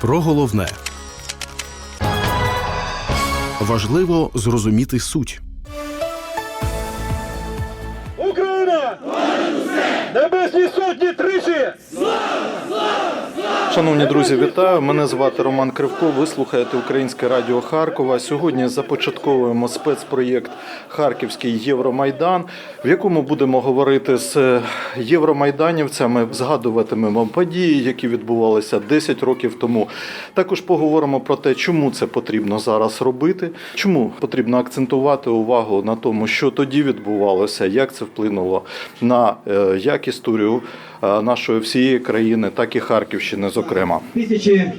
Про головне важливо зрозуміти суть. Україна! Небесні сотні тричі! Шановні друзі, вітаю! Мене звати Роман Кривко. Ви слухаєте Українське Радіо Харкова. Сьогодні започатковуємо спецпроєкт Харківський Євромайдан, в якому будемо говорити з євромайданівцями, згадуватимемо події, які відбувалися 10 років тому. Також поговоримо про те, чому це потрібно зараз робити, чому потрібно акцентувати увагу на тому, що тоді відбувалося, як це вплинуло на е, як історію е, нашої всієї країни, так і Харківщини, зокрема. Тисячі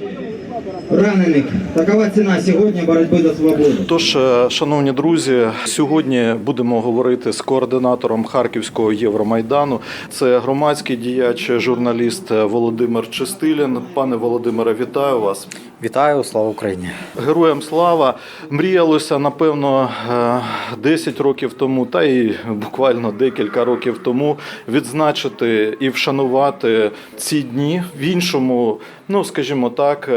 ранених. Такова ціна сьогодні боротьби за свободу. Тож, е, шановні друзі, сьогодні будемо говорити з координатором Харківського Євромайдану. Це громадський діяч, журналіст Володимир Чистилін. Пане Володимире, вітаю вас. Вітаю, слава Україні! Героям слава мріялося напевно е, 10 років тому, та й буквально декілька років тому відзначити і вшанувати ці дні в іншому, ну скажімо так, е,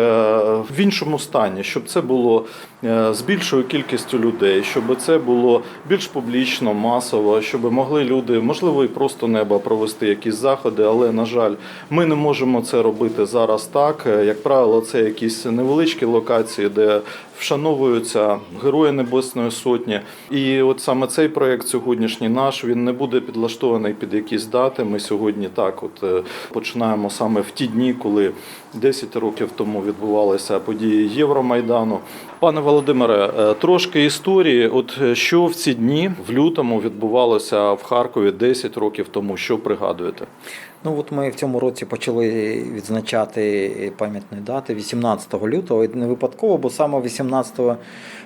в іншому стані, щоб це було е, з більшою кількістю людей, щоб це було більш публічно, масово, щоб могли люди, можливо, і просто неба провести якісь заходи, але на жаль, ми не можемо це робити зараз так. Е, Як правило, це якісь невеличкі локації, де вшановуються герої Небесної Сотні. І от саме цей проект сьогоднішній наш він не буде підлаштований під якісь дати. Ми сьогодні так, от е, починаємо саме в ті дні, коли 10 років тому відбувалися події Євромайдану. Пане Володимире, е, трошки історії. От е, що в ці дні в лютому відбувалося в Харкові 10 років тому? Що пригадуєте? Ну от ми в цьому році почали відзначати пам'ятні дати 18 лютого. Не випадково, бо саме 18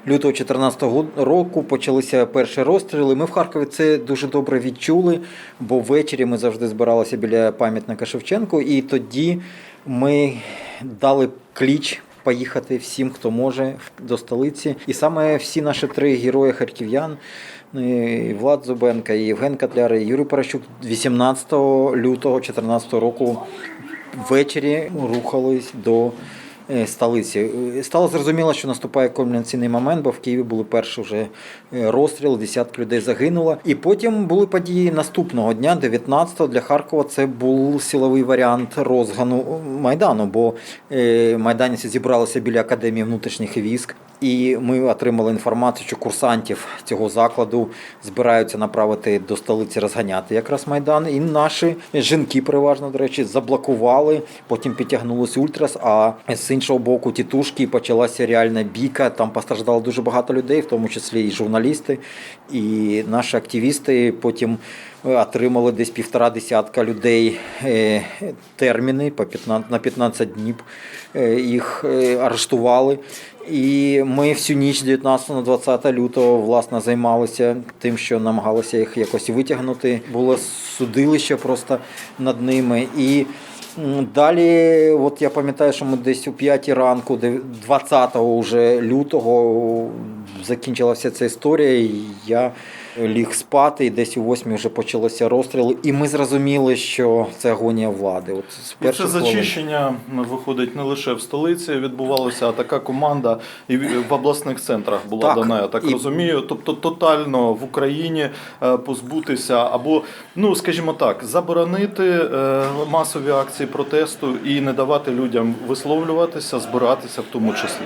лютого 2014 року почалися перші розстріли. Ми в Харкові це дуже добре відчули, бо ввечері ми завжди збиралися біля пам'ятника Шевченку, і тоді ми дали кліч. Поїхати всім, хто може до столиці, і саме всі наші три герої харків'ян ну, Влад Зубенка, і Євген Котляр, і Юрій Паращук 18 лютого 2014 року ввечері рухались до столиці. Е, Стало зрозуміло, що наступає кульмінаційний момент, бо в Києві були перші вже е, розстріли, десятки людей загинуло. І потім були події наступного дня, 19-го. Для Харкова це був силовий варіант розгану Майдану, бо е, майданівці зібралися біля Академії внутрішніх військ. І ми отримали інформацію, що курсантів цього закладу збираються направити до столиці розганяти якраз майдан. І наші жінки, переважно до речі, заблокували. Потім підтягнулися ультрас. А з іншого боку, тітушки почалася реальна бійка. Там постраждало дуже багато людей, в тому числі і журналісти, і наші активісти. Потім е, отримали десь півтора десятка людей е, терміни по 15, на 15 днів. Е, Їх арештували. І ми всю ніч 19 на 20 лютого власне займалися тим, що намагалися їх якось витягнути. Було судилище просто над ними. І далі, от я пам'ятаю, що ми десь у 5 ранку, де- 20 уже лютого, закінчилася ця історія. і Я ліг спати, і десь у 8 вже почалися розстріли. І ми зрозуміли, що це агонія влади. От з І це зачищення виходить не лише в столиці відбувалося, а така команда і в в обласних центрах була Так, дана, я так і- розумію. Тобто тотально в Україні е, позбутися або, ну скажімо так, заборонити е, масові акції протесту і не давати людям висловлюватися, збиратися в тому числі.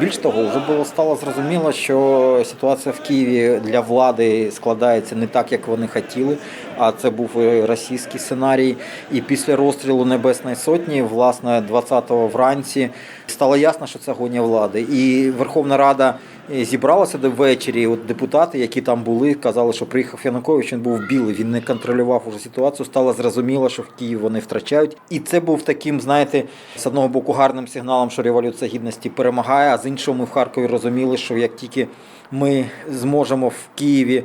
Більш того, вже було стало зрозуміло, що ситуація в Києві для влади складається не так, як вони хотіли. А це був е, російський сценарій. І після розстрілу Небесної Сотні, власне, 20-го вранці, стало ясно, що це гоня влади. І Верховна Рада зібралася до ввечері. От депутати, які там були, казали, що приїхав Янукович, він був білий, він не контролював уже ситуацію. Стало зрозуміло, що в Києві вони втрачають. І це був таким, знаєте, з одного боку гарним сигналом, що революція гідності перемагає. А з іншого, ми в Харкові розуміли, що як тільки ми зможемо в Києві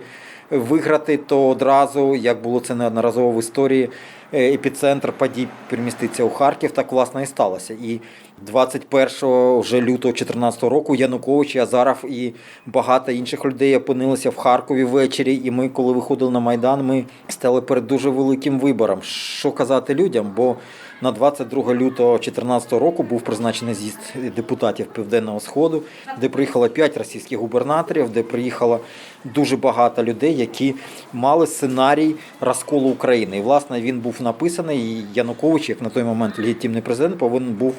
виграти, то одразу, як було це неодноразово в історії, е, епіцентр подій переміститься у Харків, так власне і сталося. І 21 вже лютого 2014 року Янукович, Азаров і багато інших людей опинилися в Харкові ввечері. І ми, коли виходили на Майдан, ми стали перед дуже великим вибором. Що казати людям? Бо на 22 лютого 2014 року був призначений з'їзд депутатів Південного Сходу, де приїхало 5 російських губернаторів, де приїхало дуже багато людей, які мали сценарій розколу України. І власне він був написаний. І Янукович, як на той момент легітимний президент, повинен був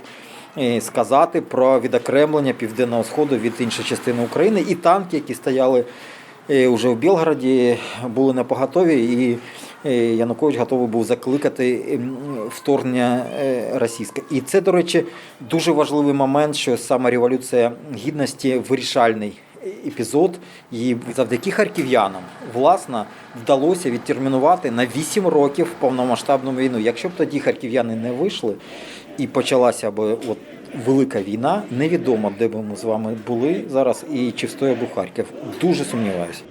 сказати про відокремлення Південного Сходу від іншої частини України. І танки, які стояли е, уже в Білгороді, були на поготові. І е, Янукович готовий був закликати вторгнення е, російське. І це, до речі, дуже важливий момент, що саме революція гідності вирішальний епізод. І завдяки харків'янам власне вдалося відтермінувати на 8 років повномасштабну війну. Якщо б тоді харків'яни не вийшли і почалася б от велика війна, невідомо, де б ми з вами були зараз і чи встояв би Харків. Дуже сумніваюся.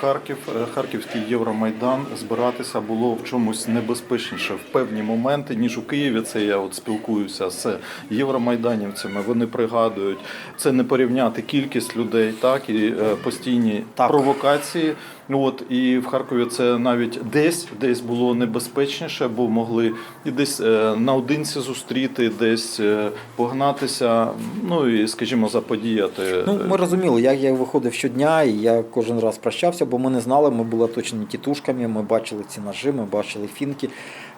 Харків, е, Харківський Євромайдан збиратися було в чомусь небезпечніше в певні моменти, ніж у Києві. Це я от спілкуюся з євромайданівцями. Вони пригадують це не порівняти кількість людей, так і е, постійні Так. провокації. От і в Харкові це навіть десь десь було небезпечніше, бо могли і десь е, наодинці зустріти, десь е, погнатися. Ну і скажімо, заподіяти. Ну, ми розуміли, як я виходив щодня, і я кожен раз прощався, бо ми не знали, ми були оточені тітушками, ми бачили ці ножи, ми бачили фінки.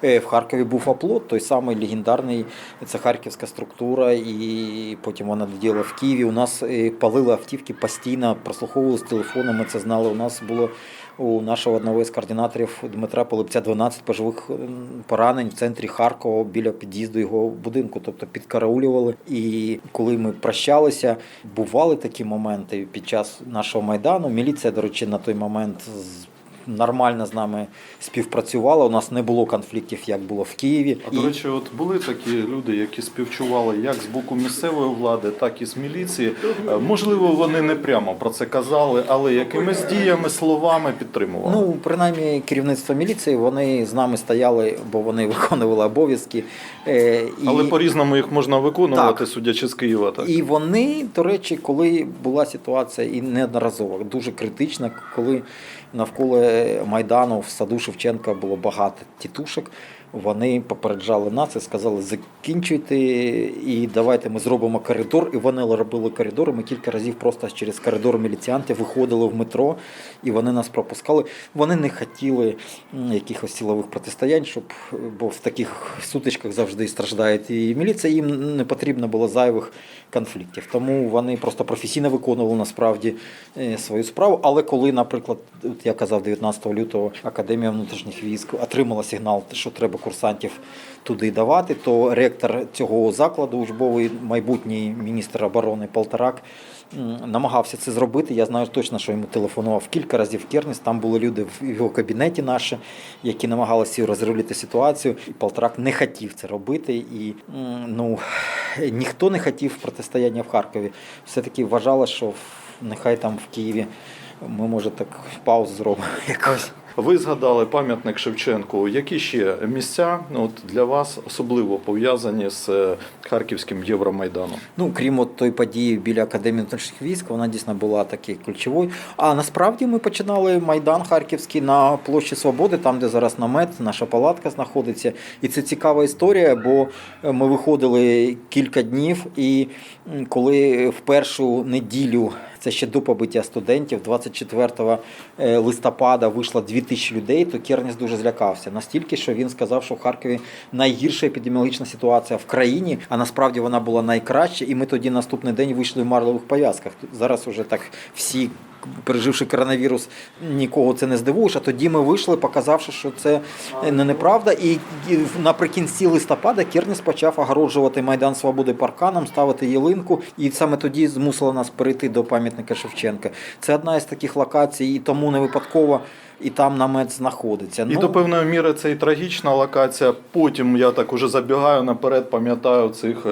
Е, В Харкові був оплот, той самий легендарний, це харківська структура, і потім вона діяла в Києві. У нас е, палили автівки постійно, прослуховували з телефону, ми це знали. У нас було у нашого одного із координаторів Дмитра Полипця 12 поживих поранень в центрі Харкова біля під'їзду його будинку, тобто підкараулювали. І коли ми прощалися, бували такі моменти під час нашого майдану. Міліція, до речі, на той момент з- нормально з нами співпрацювала. У нас не було конфліктів, як було в Києві. А до речі, от були такі люди, які співчували як з боку місцевої влади, так і з міліції. Е, Можливо, вони не прямо про це казали, але якимись діями, словами підтримували. Ну, принаймні, керівництво міліції вони з нами стояли, бо вони виконували обов'язки. Е, і... але по-різному їх можна виконувати, Так. судячи з Києва. Так І вони, до речі, коли була ситуація і неодноразово дуже критична, коли навколо Майдану в саду Шевченка було багато тітушок, вони попереджали нас і сказали, закінчуйте і давайте ми зробимо коридор. І вони робили коридор. і Ми кілька разів просто через коридор міліціянти виходили в метро, і вони нас пропускали. Вони не хотіли якихось силових протистоянь, щоб бо в таких сутичках завжди страждають і міліція. Їм не потрібно було зайвих конфліктів. Тому вони просто професійно виконували насправді е, свою справу. Але коли, наприклад, я казав 19 лютого Академія внутрішніх військ отримала сигнал, що треба курсантів туди давати, то ректор цього закладу, учбовий майбутній міністр оборони Полторак, намагався це зробити. Я знаю точно, що йому телефонував кілька разів Керніс. Там були люди в його кабінеті наші, які намагалися розрулити ситуацію. І Полторак не хотів це робити. І ну, ніхто не хотів протистояння в Харкові. Все-таки вважали, що нехай там в Києві ми може так паузу зробимо якось. Ви згадали пам'ятник Шевченку. Які ще місця от, для вас особливо пов'язані з е, Харківським Євромайданом? Ну, крім от той події біля Академії внутрішніх військ, вона дійсно була такою ключовою. А насправді ми починали Майдан Харківський на площі Свободи, там, де зараз намет, наша палатка знаходиться. І це цікава історія, бо е, ми виходили кілька днів, і коли в першу неділю. Це ще до побиття студентів. 24 е, листопада вийшло 2000 людей, то Керніс дуже злякався. Настільки, що він сказав, що в Харкові найгірша епідеміологічна ситуація в країні, а насправді вона була найкраща. І ми тоді наступний день вийшли в марлових пов'язках. Зараз уже так всі. Переживши коронавірус, нікого це не здивуєш. А тоді ми вийшли, показавши, що це не неправда. І наприкінці листопада Керніс почав огороджувати Майдан Свободи парканом, ставити ялинку, і саме тоді змусило нас перейти до пам'ятника Шевченка. Це одна із таких локацій, і тому не випадково і там намет знаходиться. І Ну, до певної міри це і трагічна локація. Потім я так уже забігаю наперед, пам'ятаю цих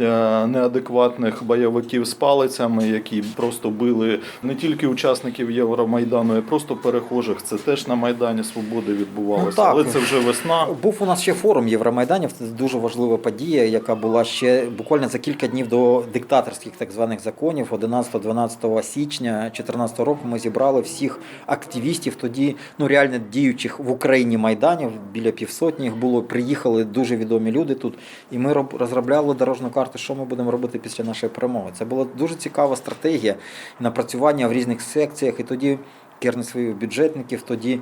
е, неадекватних бойовиків з палицями, які просто били не тільки учасників Євромайдану, а просто перехожих. Це теж на Майдані Свободи відбувалося. Ну, так. Але це вже весна. Був у нас ще форум Євромайданів. Це дуже важлива подія, яка була ще буквально за кілька днів до диктаторських так званих законів. 11-12 січня 2014 року ми зібрали всіх активістів тоді, ну реально діючих в Україні майданів. Біля півсотні їх було. Приїхали дуже відомі люди тут, і ми розробляли дорожну карту, що ми будемо робити після нашої перемоги. Це була дуже цікава стратегія напрацювання в різних секціях. І тоді керівництво бюджетників тоді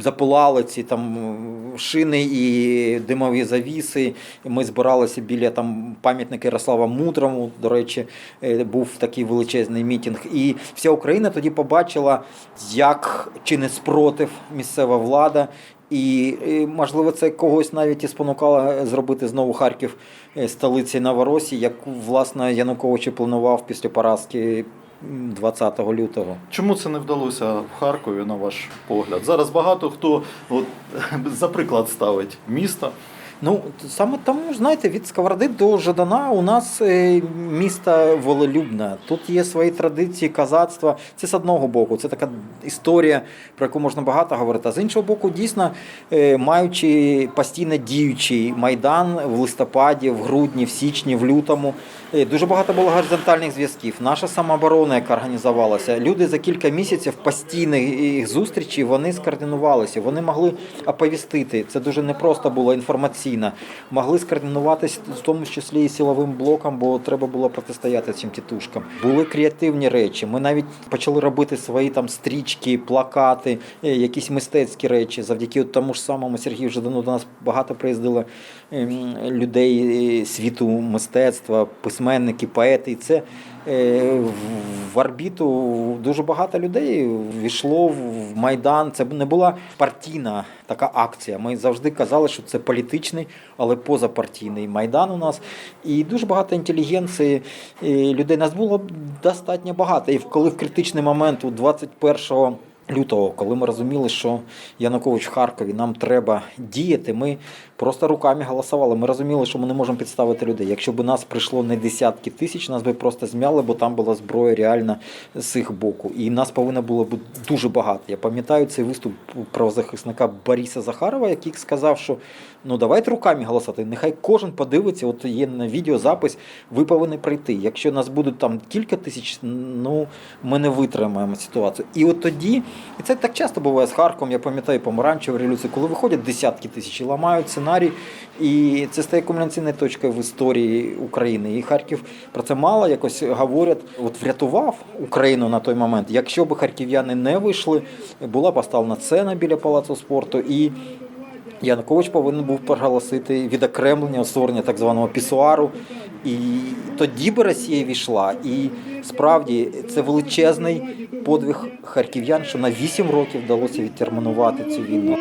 запалали ці там шини і димові завіси. Ми збиралися біля там пам'ятника Ярослава Мудрому. До речі, е, був такий величезний мітинг. І вся Україна тоді побачила, як чинить спротив місцева влада. І можливо це когось навіть і спонукало зробити знову Харків е, столиці Новоросії, як власне Янукович планував після поразки 20 лютого. Чому це не вдалося в Харкові, на ваш погляд? Зараз багато хто от, за приклад ставить місто. Ну саме тому, знаєте, від Сковороди до Жадана у нас е, місто волелюбне. Тут є свої традиції, казацтва. Це з одного боку, це така історія, про яку можна багато говорити. А з іншого боку, дійсно, е, маючи постійно діючий майдан в листопаді, в грудні, в січні, в лютому. е, Дуже багато було горизонтальних зв'язків. Наша самооборона, яка організувалася, люди за кілька місяців постійних зустрічей вони скоординувалися. Вони могли оповістити. Це дуже непросто було інформаційно. Могли скоординуватися в тому числі і силовим блоком, бо треба було протистояти цим тітушкам. Були креативні речі. Ми навіть почали робити свої там стрічки, плакати, е, якісь мистецькі речі. Завдяки тому ж самому Сергію Жадану до нас багато приїздило ем, людей е, світу мистецтва, письменники, поети. І це е, в- в орбіту дуже багато людей війшло в Майдан. Це не була партійна така акція. Ми завжди казали, що це політичний, але позапартійний майдан у нас. І дуже багато інтелігенції е, людей. Нас було достатньо багато. І коли в критичний момент у 21 лютого, коли ми розуміли, що Янукович в Харкові, нам треба діяти, ми просто руками голосували. Ми розуміли, що ми не можемо підставити людей. Якщо б нас прийшло не десятки тисяч, нас би просто змяли, бо там була зброя реально з їх боку. І нас повинно було бути дуже багато. Я пам'ятаю цей виступ правозахисника Бориса Захарова, який сказав, що ну давайте руками голосувати. Нехай кожен подивиться, от є на відеозапис, ви повинні прийти. Якщо нас будуть там кілька тисяч, ну ми не витримаємо ситуацію. І от тоді, і це так часто буває з Харковом, я пам'ятаю помаранчеву революцію, коли виходять десятки тисяч і ламають сценарій, і це стає кумуляційною точкою в історії України. І Харків про це мало якось говорять. От врятував Україну на той момент. Якщо б харків'яни не вийшли, була поставлена сцена біля палацу спорту і. Янукович повинен був проголосити відокремлення, створення так званого пісуару. І тоді би Росія війшла. І справді це величезний подвиг харків'ян, що на 8 років вдалося відтермінувати цю війну.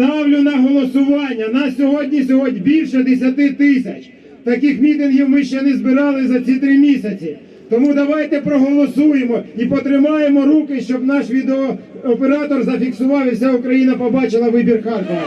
Ставлю на голосування. На сьогодні сьогодні більше 10 тисяч. Таких мітингів ми ще не збирали за ці три місяці. Тому давайте проголосуємо і потримаємо руки, щоб наш відеооператор зафіксував і вся Україна побачила вибір Харкова.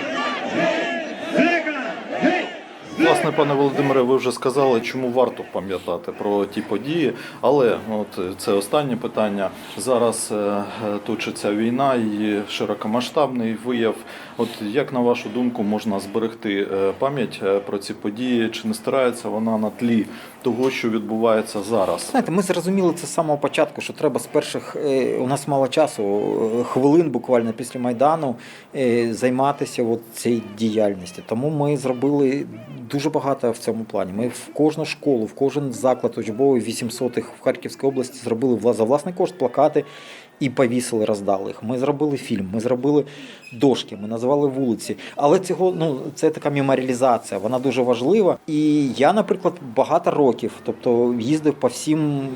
Власне, пане Володимире, ви вже сказали, чому варто пам'ятати про ті події. Але от це останнє питання. Зараз е, е, точиться війна і широкомасштабний вияв. От як на вашу думку можна зберегти е, пам'ять е, про ці події? Чи не стирається вона на тлі того, що відбувається зараз? Знаєте, ми зрозуміли це з самого початку, що треба з перших е, у нас мало часу, хвилин буквально після майдану займатися от цією діяльністю. Тому ми зробили дуже багато в цьому плані. Ми в кожну школу, в кожен заклад учбовий 800-х в Харківській області зробили за власний кошт плакати. І повісили, роздали їх. Ми зробили фільм, ми зробили дошки, ми назвали вулиці. Але цього ну це така меморіалізація, вона дуже важлива. І я, наприклад, багато років, тобто їздив по всім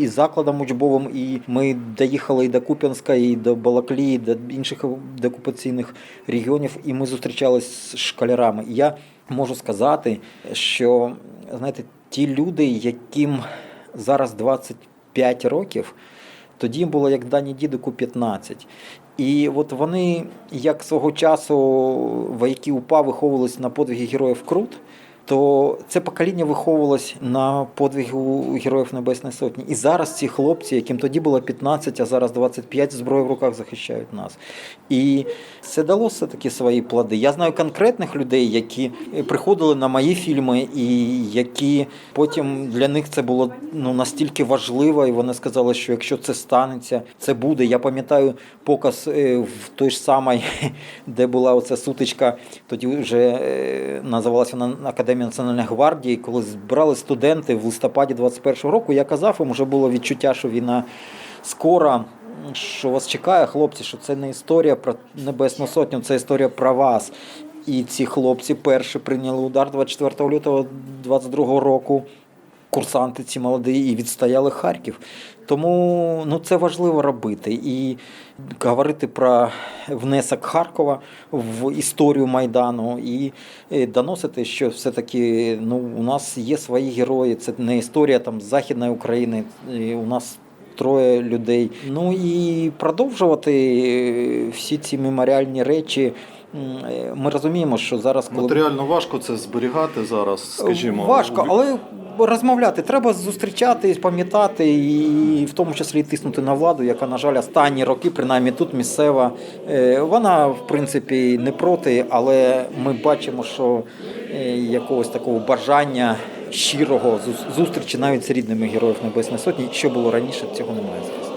і закладам учбовим, і ми доїхали і до Куп'янська, і до Балаклії, і до інших деокупаційних регіонів, і ми зустрічалися з школярами. І я можу сказати, що знаєте, ті люди, яким зараз 25 років. Тоді їм було як дані дідику 15. І от вони, як свого часу вояки УПА виховувалися на подвиги героїв Крут, то це покоління виховувалось на подвигу Героїв Небесної Сотні. І зараз ці хлопці, яким тоді було 15, а зараз 25, зброю в руках захищають нас. І це дало все-таки свої плоди. Я знаю конкретних людей, які приходили на мої фільми, і які потім для них це було ну, настільки важливо, і вони сказали, що якщо це станеться, це буде. Я пам'ятаю показ е, в той ж самий, де була оця сутичка, тоді вже е, називалася вона Академія Національної гвардії, коли збирали студенти в листопаді 21-го року. Я казав, їм вже було відчуття, що війна скоро. Що вас чекає, хлопці, що це не історія про Небесну Сотню, це історія про вас. І ці хлопці перші прийняли удар 24 лютого 22 року. Курсанти ці молоді і відстояли Харків. Тому ну, це важливо робити. І говорити про внесок Харкова в історію Майдану і е, доносити, що все-таки ну, у нас є свої герої. Це не історія там Західної України. І У нас троє людей. Ну і продовжувати е, всі ці меморіальні речі. Е, Ми розуміємо, що зараз коли Матеріально важко це зберігати зараз, скажімо. важко, але розмовляти треба зустрічатись, пам'ятати і в тому числі тиснути на владу, яка, на жаль, останні роки, принаймні тут місцева. е, Вона в принципі не проти, але ми бачимо, що е, якогось такого бажання щирого зус- зустрічі навіть з рідними героїв Небесної Сотні, що було раніше, цього немає зараз.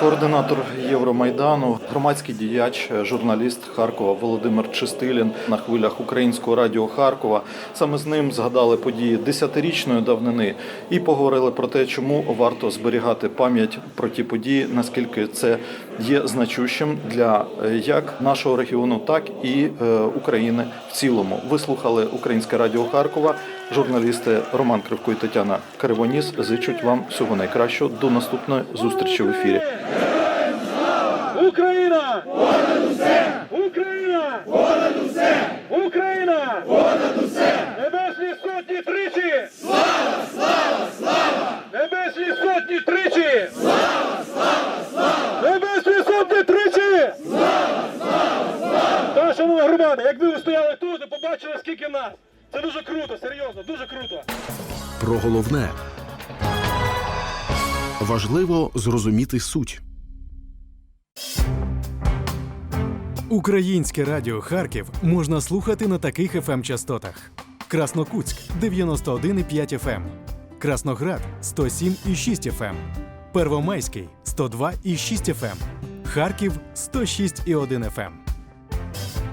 Координатор Євромайдану, громадський діяч, журналіст Харкова Володимир Чистилін на хвилях українського радіо Харкова. Саме з ним згадали події десятирічної давнини і поговорили про те, чому варто зберігати пам'ять про ті події, наскільки це є значущим для е, як нашого регіону, так і е, України в цілому. Ви слухали Українське радіо Харкова. Журналісти Роман Кривко і Тетяна Кривоніс зичуть вам всього найкращого до наступної зустрічі в ефірі. Україна! Понад усе! Україна! Понад усе! Україна! Понад усе! Небесні сотні тричі! Слава! Слава! Слава! Небесні сотні тричі! Слава! Слава! Слава! Небесні сотні тричі! Слава! Слава! Слава! Та, шановні громади, якби ви стояли тут і побачили, скільки нас! Це дуже серйозно, дуже круто! Про головне важливо зрозуміти суть. Українське радіо Харків можна слухати на таких fm частотах: Краснокутськ 91,5 FM, Красноград 107,6 FM, Первомайський 102,6 FM, Харків 106,1 FM.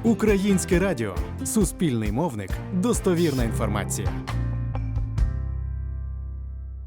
Українське радіо Суспільний мовник. Достовірна інформація.